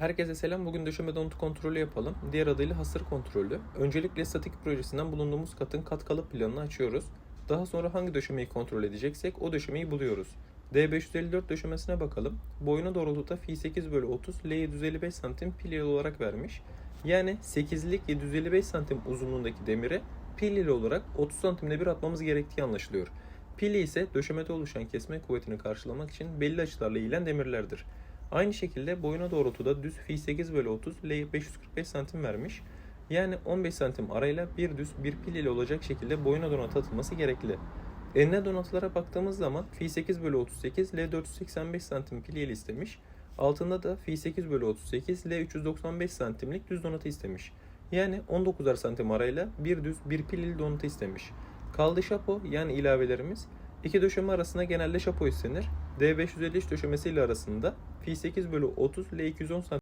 Herkese selam. Bugün döşeme donutu kontrolü yapalım. Diğer adıyla hasır kontrolü. Öncelikle statik projesinden bulunduğumuz katın kat kalıp planını açıyoruz. Daha sonra hangi döşemeyi kontrol edeceksek o döşemeyi buluyoruz. D554 döşemesine bakalım. Boyuna doğrultuda fi 8 bölü 30, L 755 santim pilyeli olarak vermiş. Yani 8'lik 755 santim uzunluğundaki demiri pilyeli olarak 30 santimde bir atmamız gerektiği anlaşılıyor. Pili ise döşemede oluşan kesme kuvvetini karşılamak için belli açılarla eğilen demirlerdir. Aynı şekilde boyuna doğrultuda düz fi 8 bölü 30 L 545 santim vermiş. Yani 15 santim arayla bir düz bir pil ile olacak şekilde boyuna donatı atılması gerekli. Enine donatılara baktığımız zaman fi 8 bölü 38 L 485 santim pil ile istemiş. Altında da fi 8 bölü 38 L 395 santimlik düz donatı istemiş. Yani 19'ar santim arayla bir düz bir pil ile donatı istemiş. Kaldı şapo yani ilavelerimiz. İki döşeme arasında genelde şapo istenir. D553 döşemesiyle arasında fi 8 bölü 30 L 210 santim